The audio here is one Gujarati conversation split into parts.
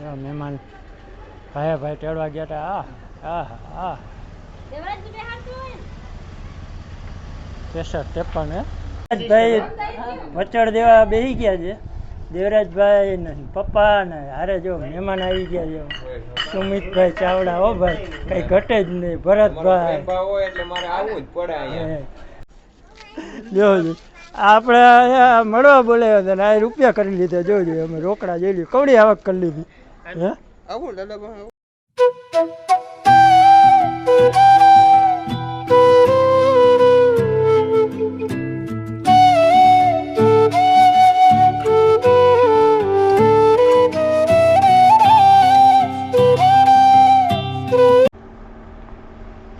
જો મહેમાન ભાઈ ભાઈ ટેડવા ગયા હતા આ આ આ ત્રેપન ભાઈ વચડ દેવા બેસી ગયા છે. દેવરાજભાઈ ને પપ્પા ને હારે જો મહેમાન આવી ગયા છે. સુમિતભાઈ ચાવડા હો ભાઈ કઈ ઘટે જ નહીં. ભરતભાઈ. હોય એટલે મારે આવવું જ પડે જો જો. આપણે મળવા બોલાવ્યા હતા ને આ રૂપિયા કરી લીધા. જોજો અમે રોકડા જોઈ લીધું કવડી આવક કરી લીધી. હે આવું દાદા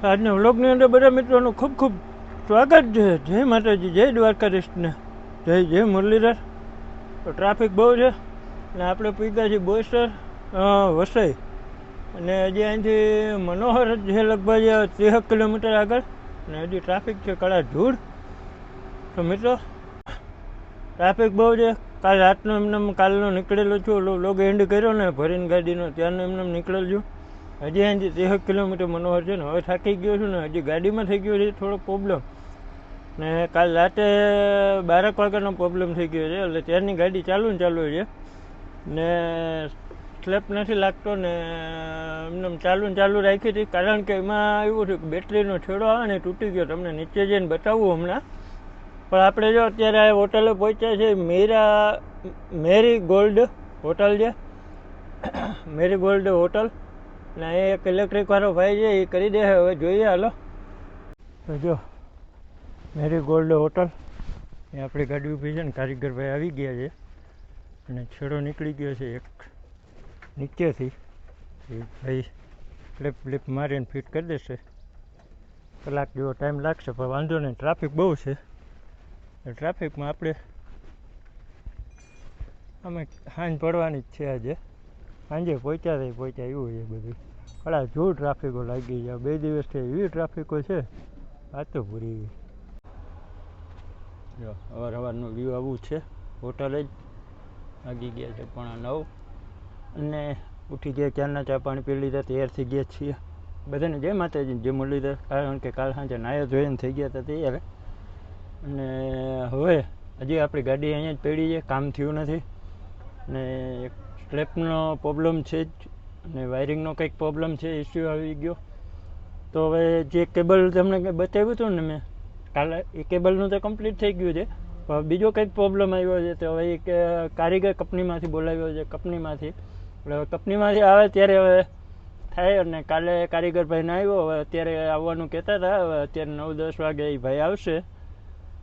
આજના વ્લોગની અંદર બધા મિત્રોનું ખૂબ ખૂબ સ્વાગત છે. જય માતાજી જય દ્વારકાધીશને. જય જય મુરલીધર. તો ટ્રાફિક બહુ છે. અને આપણે પીતા છીએ વસઈ. અને હજી અહીંથી મનોહર છે લગભગ ત્રેસઠ કિલોમીટર આગળ. અને હજી ટ્રાફિક છે કડા ધૂળ. તો મિત્રો ટ્રાફિક બહુ છે. કાલ રાતનો એમને કાલનો નીકળેલો છું. લોગ એન્ડ કર્યો ને, ભરીને ગાડીનો, ત્યારનો એમને નીકળેલ છું. હજી અહીંથી ત્રેસઠ કિલોમીટર મનોહર છે ને, હવે થાકી ગયો છું ને, હજી ગાડીમાં થઈ ગયો છે થોડો પ્રોબ્લેમ ને કાલ રાતે બારેક વાગ્યાનો પ્રોબ્લેમ થઈ ગયો છે. એટલે ત્યારની ગાડી ચાલુ ને ચાલુ છે. ને સ્લેપ નથી લાગતો ને, એમને ચાલુ ને ચાલુ રાખી હતી, કારણ કે એમાં એવું થયું કે બેટરીનો છેડો આવે ને તૂટી ગયો. તમને નીચે જઈને બતાવવું હમણાં. પણ આપણે જો અત્યારે હોટલે પહોંચ્યા છે મેરા, મેરી ગોલ્ડ હોટલ છે. Marigold hotel. ને એ એક ઇલેક્ટ્રિક વાળો ભાઈ છે, એ કરી દે, હવે જોઈએ, હાલો. જો, મેરી ગોલ્ડ હોટલ. એ આપણી ગાડી ઊભી છે ને કારીગર ભાઈ આવી ગયા છે. અને છેડો નીકળી ગયો છે, એક નીચેથી. એ ભાઈ ક્લિપ બ્લિપ મારીને ફિટ કરી દેશે. કલાક જેવો ટાઈમ લાગશે, પણ વાંધો નહીં ટ્રાફિક બહુ છે. ટ્રાફિકમાં આપણે અમે સાંજ પડવાની જ છે આજે. સાંજે પહોંચ્યા થઈ પહોંચ્યા, એવું છે બધું. કડા જો ટ્રાફિકો લાગી ગયા, બે દિવસથી એવી ટ્રાફિકો છે. આ તો પૂરી જો અવાર અવારનું વ્યૂ આવું છે. હોટલ જ. લાગી ગયા છે પણ નવ. અને ઉઠી ગયા ક્યારના ચા પાણી પી લીધા, તૈયાર થઈ ગયા છીએ. બધાને જય માતાજી જે મુરલીધર. કારણ કે કાલ સાંજે નાયા જોઈને થઈ ગયા હતા તૈયાર. અને હવે હજી આપણી ગાડી અહીંયા જ પડી છે, કામ થયું નથી. ને એક સ્લેપનો પ્રોબ્લેમ છે જ. અને વાયરિંગનો કંઈક પ્રોબ્લેમ છે ઇસ્યુ આવી ગયો. તો હવે જે કેબલ તમને બતાવ્યું હતું ને મેં, કાલે એ કેબલનું તો કમ્પ્લીટ થઈ ગયું છે. પણ બીજો કંઈક પ્રોબ્લેમ આવ્યો છે, તો હવે એક કારીગર કંપનીમાંથી બોલાવ્યો છે, કંપનીમાંથી. એટલે કંપનીમાંથી આવે ત્યારે હવે થાય અને કાલે કારીગર ભાઈને આવ્યો, હવે અત્યારે આવવાનું કહેતા હતા, હવે અત્યારે નવ દસ વાગે એ ભાઈ આવશે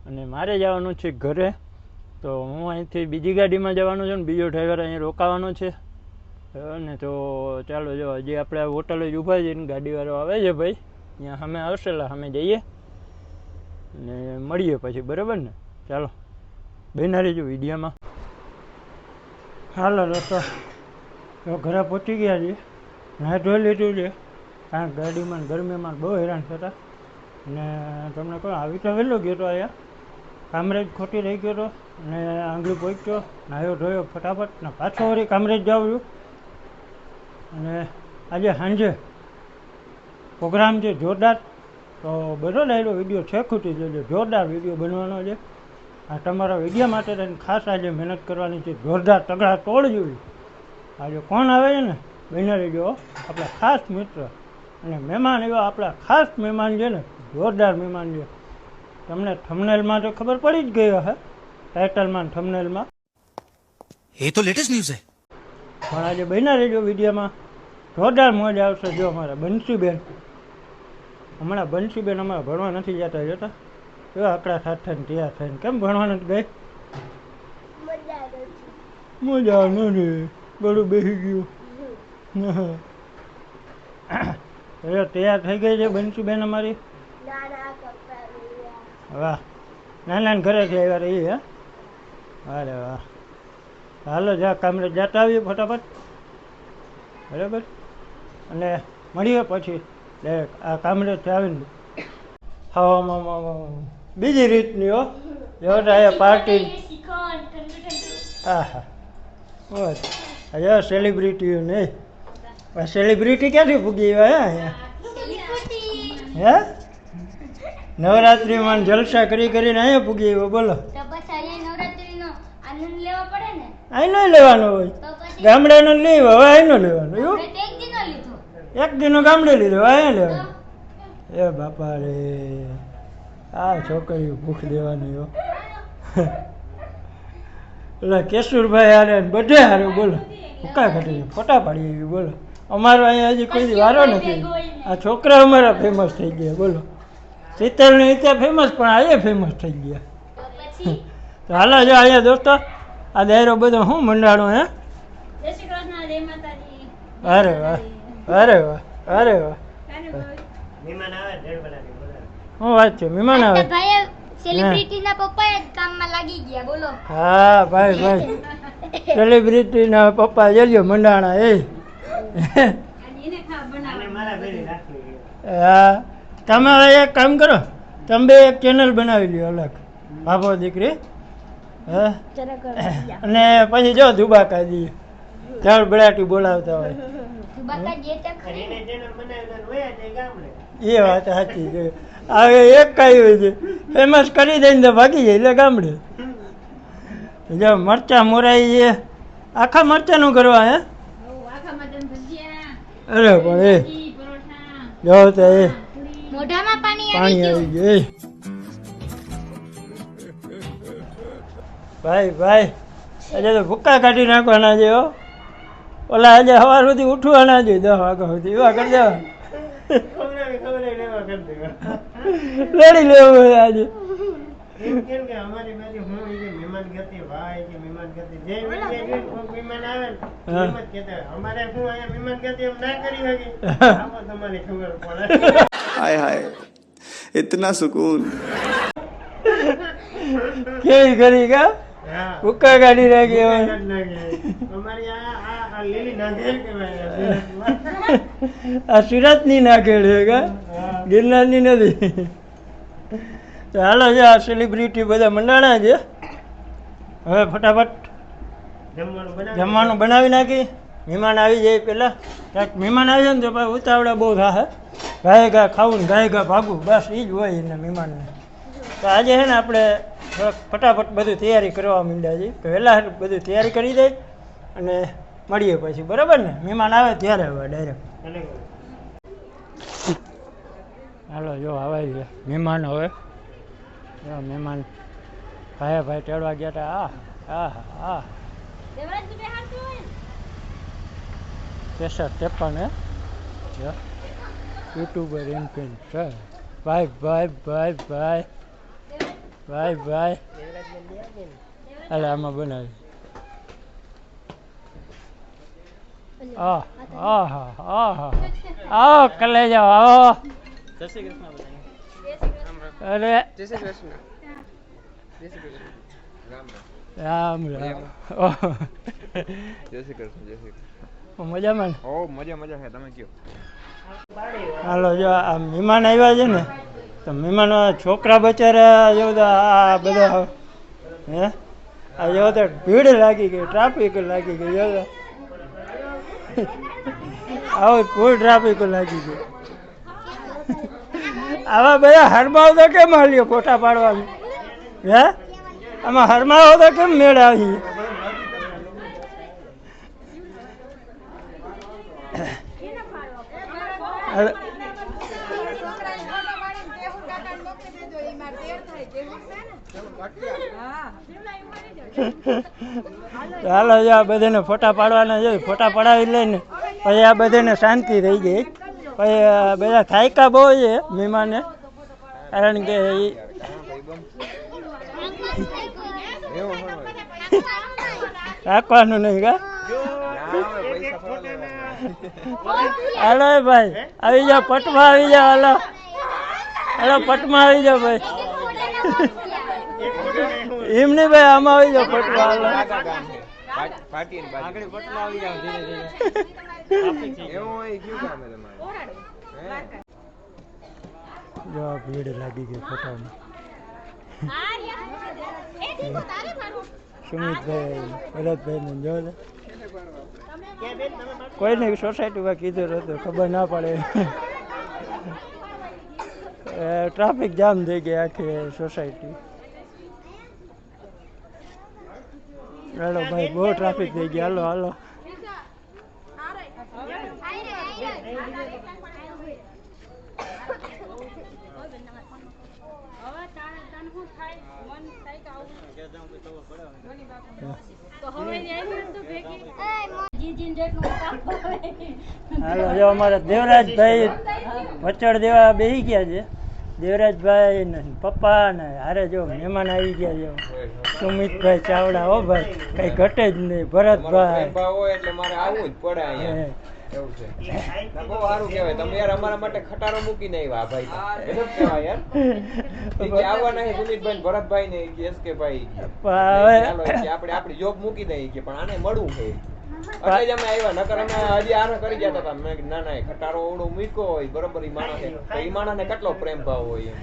અને મારે જવાનું છે ઘરે. તો હું અહીંથી બીજી ગાડીમાં જવાનું છે ને બીજો ડ્રાઈવર અહીં રોકાવાનો છે. અને તો ચાલો જો, હજી આપણે હોટલ જ ઊભા છે ને, ગાડીવાળો આવે છે ભાઈ. ત્યાં અમે આવશે એટલે અમે જઈએ. ને મળીએ પછી, બરાબર ને? ચાલો બેના રહેજો વિડીયામાં. હાલો, દોસ્તો. તો ઘરે પહોંચી ગયા છીએ. નાહી ધોઈ લીધું છે. કારણ કે ગાડીમાં ગરમીમાં બહુ હેરાન થતા. ને તમને કહો, આવી તો વહેલો ગયો તો અહીંયા. કામરેજ ખોટી રહી ગયો હતો ને આંગળી પહોંચ્યો નાહ્યો ધોયો ફટાફટ. ને પાછો વળી કામરેજ જાઉં છું. અને આજે સાંજે પ્રોગ્રામ છે જોરદાર. તો બધો ડાયરો વીડિયો છે, ખૂટી જજો જોરદાર વીડિયો બનવાનો છે. આ તમારા વીડિયો માટે ખાસ આજે મહેનત કરવાની છે. જોરદાર તગડા તોડ જોવી આજે કોણ આવે છે ને? બહેના રેજો આપણા ખાસ મિત્ર અને મહેમાન એવા આપણા ખાસ મહેમાન છે ને જોરદાર મહેમાન છે. તમને થમનેલમાં તો ખબર પડી જ ગઈ હશે ટાઇટલમાં થમનેલમાં એ તો લેટેસ્ટ ન્યૂઝ છે. પણ આજે બહેના રેજો વિડીયોમાં. જોરદાર મોજ આવશે જો અમારા બંસીબેન. હમણાં બંસીબેન અમારા ભણવા નથી જતા જોતા. એવા આપણા સાથે તૈયાર થઈને કેમ ભણવા નથી ગઈ? મજા નથી ગળું બેસી ગયું. એટલે તૈયાર થઈ ગઈ છે બંસીબેન અમારી? વાહ. નાના ઘરેથી આવ્યા રહી હે? અરે વાહ. હાલો જા કામરે જતા આવીએ ફટાફટ. બરાબર? અને મળીએ પછી. આ કામરેજથી આવીને. હવામાં બીજી રીતની હો. જો પાર્ટી. હા હા બસ. અરે સેલિબ્રિટીઓ નહીં. સેલિબ્રિટી ક્યાંથી આવ્યા હે? અહીંયા હે? નવરાત્રિમાં જલસા કરી કરીને અહીંયા પૂગી આવ્યો બોલો. તો પછી અહીંયા નવરાત્રીનો આનંદ લેવો પડે ને? અહીંનો લેવાનો હોય. ગામડાનો નહીં હવે અહીંનો લેવાનો એવું? એક દિનો ગામડે લીધો અહીંયા લેવાનો. એ બાપા રે આ છોકરી ભૂખ દેવાની હો. એટલે કેશુરભાઈ હારે બધે હારે બોલો. ભૂકા ઘટી ફોટા પાડી એવી બોલો. અમારો અહીંયા હજી કોઈ દી વારો નથી આ છોકરા અમારા ફેમસ થઈ ગયા બોલો. શીતલ ને ત્યાં ફેમસ પણ અહીંયા ફેમસ થઈ ગયા. તો પછી તો હાલો જો અહીંયા દોસ્તો આ દાયરો બધો શું મંડાણો હે? જય શ્રી કૃષ્ણ જય માતાજી અરે વાહ. અરે વાહ અરે વાહ શું વાત છે મહેમાન આવે? ભાઈ સેલિબ્રિટી ના પપ્પા જ કામમાં લાગી ગયા બોલો. હા ભાઈ ભાઈ. સેલિબ્રિટીના પપ્પા જલ્યો મંડાણા એ. હા. તમે હવે એક કામ કરો તમે બે એક ચેનલ બનાવી લ્યો અલગ. બાપો દીકરી હા? અને પછી જો ધુબાકા દઈએ ચાલ બળાટી બોલાવતા હોય. એ વાત સાચી છે. હવે એક કયું છે. ફેમસ કરી દઈને તો ભાગી જાય એટલે ગામડે. જો મરચા મોરાઈ છે. આખા મરચાનું કરવા હે? અરે પણ એ. જો તો એ. મોઢામાં પાણી આવી ગયું. આવી ગયું એ. ભાઈ ભાઈ આજે તો ભૂક્કા કાઢી નાખવાના છે હો. ઓલા આજે સવાર સુધી ઉઠવાના છે દસ વાગ્યા સુધી. એવા કરી દેવા. લડી લેવું એમ કેમ કે અમારી બાજુ અમારે હું અહીંયા મહેમાન ગતિ એમ સુકૂન. કરી કા? ઉકા ગાડી રાખી અમારી આ આ લીલી નાગેલ કહેવાય. આ સુરતની નાગેલ છે કા? નથી. તો હાલો છે આ સેલિબ્રિટી બધા મંડાણા છે. હવે ફટાફટ જમવાનું બનાવી નાખી. મહેમાન આવી જાય પહેલાં ક્યાંક મહેમાન આવી જાય ને તો ભાઈ ઉતાવળા બહુ થાય ગાય ગા ખાવું ને ગાય ગા ભાગવું બસ એ જ હોય એને મહેમાનને. તો આજે છે ને આપણે થોડાક ફટાફટ બધું તૈયારી કરવા માંડ્યા છીએ. તો વહેલા બધું તૈયારી કરી દઈ અને મળીએ પછી. બરાબર ને? મહેમાન આવે ત્યારે હવે ડાયરેક્ટ હાલો જો આવે છે. મહેમાન હવે. મહેમાન ભાઈ ભાઈ તેડવા ગયા હતા આ આ આ? કેસર ત્રેપન, હે? યુટ્યુબર કે છે ભાઈ ભાઈ ભાઈ ભાઈ. ભાઈ ભાઈ. અલે, આમાં બનાવી આહ આ હા આ હા આવો કલે જાઓ આવો અરે રામ રામ ઓહ. જય શ્રી કૃષ્ણ જય શ્રી કૃષ્ણ મજામાં ને? ઓ મજા મજા છે તમે કયો હાલો જો આ મહેમાન આવ્યા છે ને તો મહેમાનો છોકરા બચારા જો તો આ બધા હે? આ જો તો ભીડ લાગી ગઈ ટ્રાફિક લાગી ગઈ જો તો. આવો ફૂલ ટ્રાફિક લાગી ગઈ આવા બધા હરમાવ તો કેમ હાલ્યો ફોટા પાડવાનું? હે? આમાં હરમાવો તો કેમ મેળ આવી ચાલો આ બધાને ફોટા પાડવાના છે. ફોટા પડાવી લઈને. પછી આ બધાને શાંતિ થઈ ગઈ. પછી બધા થાયકા બહુ છે મહેમાને. કારણ કે રાખવાનું નહીં કા? હાલો ભાઈ આવી જાઓ પટમાં આવી જાઓ હાલો. હાલો પટમાં આવી જાઓ ભાઈ. એમ નહીં ભાઈ આમાં આવી જાઓ પટમાં હાલો. જો ભીડ લાગી ગઈ ફોટામાં સુમિતભાઈ ભરતભાઈ ને જો. કોઈને સોસાયટીમાં કીધું નહોતું ખબર ના પડે. ટ્રાફિક જામ થઈ ગઈ આખી સોસાયટી હાલો ભાઈ, બહુ ટ્રાફિક થઈ ગઈ. હાલો હાલો. હાલો જો અમારા દેવરાજભાઈ વચડ દેવા બેસી ગયા છે. દેવરાજભાઈ ને પપ્પા ને હારે જો મહેમાન આવી ગયા છે. સુમિતભાઈ ચાવડા હો ભાઈ કઈ ઘટે જ નહીં. ભરતભાઈ. એટલે મારે જ પડે એવું છે. ના, બહુ સારું કહેવાય. તમે યાર અમારા માટે ખટારો મૂકીને આવ્યા ભાઈ. ગજબ કહેવાય યાર. કે આવવાના છે સુમિતભાઈ ભરતભાઈ ને કે એસ કે ભાઈ. હવે કે આપણે આપણી જોબ મૂકી દઈએ કે પણ આને મળવું છે. એટલે જ અમે આવ્યા નકર અમે હજી આને કરી ગયા હતા. મેં ના ના ખટારો ઓળો મૂક્યો હોય બરોબર ઈ માણસ. ઈ માણસને કેટલો પ્રેમ ભાવ હોય એમ.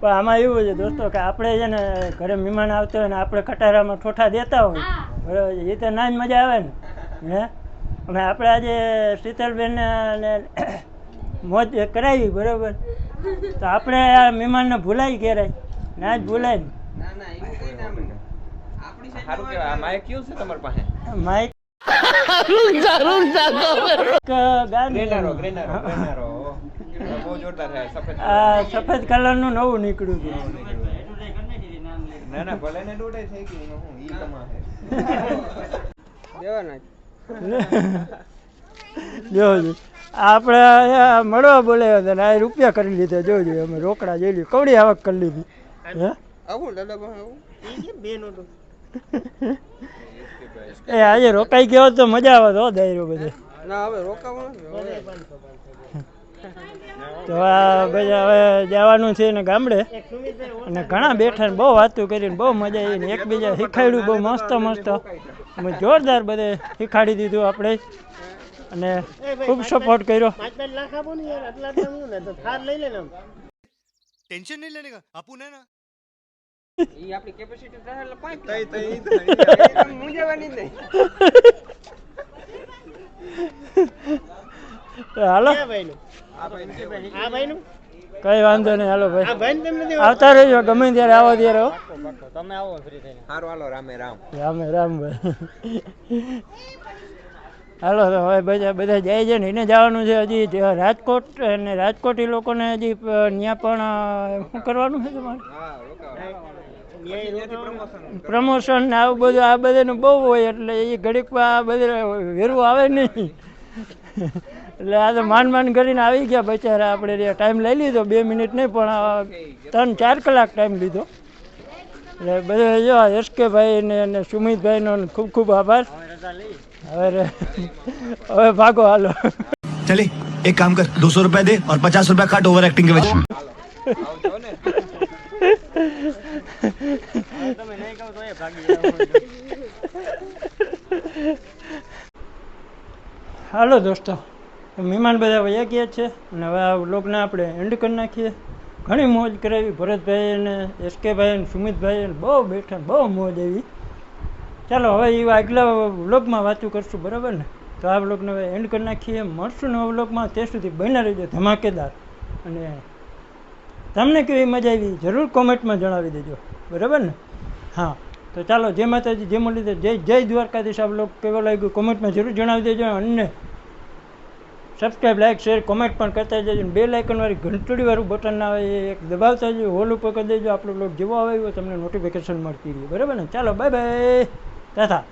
પણ આમાં એવું છે દોસ્તો કે આપણે છે ને ઘરે મહેમાન આવતો હોય ને આપણે ખટારામાં ઠોઠા દેતા હોય. બરાબર એ તો ના જ મજા આવે ને. હે? અને આપણે આજે શીતલબેન મોજ કરાવી બરાબર? તો આપણે આ મહેમાનને ભૂલાય ક્યારેય ના જ ભૂલાય સફેદ કલરનું કલરનું નવું નીકળ્યું હતું ના જોજો આપણે અહીંયા મળવા બોલાવ્યા હતા ને આ રૂપિયા કરી લીધા. જોજો અમે રોકડા જોઈ લીધું કવડી આવક કરી લીધી. હે? એ આજે રોકાઈ ગયો તો મજા આવે તો દાયરો બધે. તો આ બધા હવે જવાનું છે ને ગામડે. અને ઘણા બેઠા ને બહુ વાતું કરીને બહુ મજા આવી ને એકબીજા શીખાડ્યું બહુ મસ્ત મસ્ત. અમે જોરદાર બધે શીખાડી દીધું આપણે. અને ખૂબ સપોર્ટ કર્યો. ટેન્શન નહીં લેને કા આપું ને આપણી કેપેસિટી હાલો આ ભાઈનું. આ ભાઈનું? કઈ વાંધો નહીં હાલો ભાઈ. આવતા રહેજો ગમે ત્યારે આવો ત્યારે હો. સારું હાલો રામે રામ. રામે રામ ભાઈ. હાલો તો હવે બધા બધા જાય છે ને એને જવાનું છે હજી રાજકોટ અને રાજકોટ એ લોકોને હજી ત્યાં પણ શું કરવાનું છે તમારે? પ્રમોશન ને આવું બધું આ બધાનું બહુ હોય એટલે એ ઘડીક આ બધે વેરવું આવે નહીં. એટલે આ તો માંડ માંડ કરીને આવી ગયા બચારા. આપણે ટાઈમ લઈ લીધો બે મિનિટ નહીં પણ ત્રણ ચાર કલાક ટાઈમ લીધો. એટલે બધા જો એસકે ભાઈ ને અને સુમિતભાઈનો ખૂબ ખૂબ આભાર. હવે હવે ભાગો હાલો. ચલી એક કામ કર દોસો રૂપિયા દે ઓર પચાસ રૂપિયા કાટ ઓવર એક્ટિંગ કે તમે હાલો દોસ્તો. મહેમાન બધા વયા ગયા છે અને હવે આ વ્લોગને આપણે એન્ડ કરી નાખીએ. ઘણી મોજ કરાવી. ભરતભાઈ અને એસકેભાઈ અને સુમિતભાઈ બહુ બેઠા, બહુ મોજ આવી. ચાલો હવે એ આગલા વ્લોગમાં વાતું કરશું, બરાબર ને? તો આ વ્લોગને હવે એન્ડ કરી નાખીએ. મળશું નવા વ્લોગમાં. તે સુધી બન્યા રહેજો, ધમાકેદાર. અને તમને કેવી મજા આવી, જરૂર કોમેન્ટમાં જણાવી દેજો, બરાબર ને? હા, તો ચાલો, જય માતાજી, જય મુરલીધર, જય જય દ્વારકાધીશ. આ બ્લોગ કેવો લાગ્યો કોમેન્ટમાં જરૂર જણાવી દેજો અને સબસ્ક્રાઈબ લાઇક શેર કોમેન્ટ પણ કરતા જજો. બે લાઇકનવાળી ઘંટડીવાળું બટન આવે, એ એક દબાવતા જજો. હોલ ઉપર કરી દેજો. આપણો બ્લોગ જેવો આવે એવો તમને નોટિફિકેશન મળતી રહે. બરાબર ને? ચાલો બાય બાય તાતા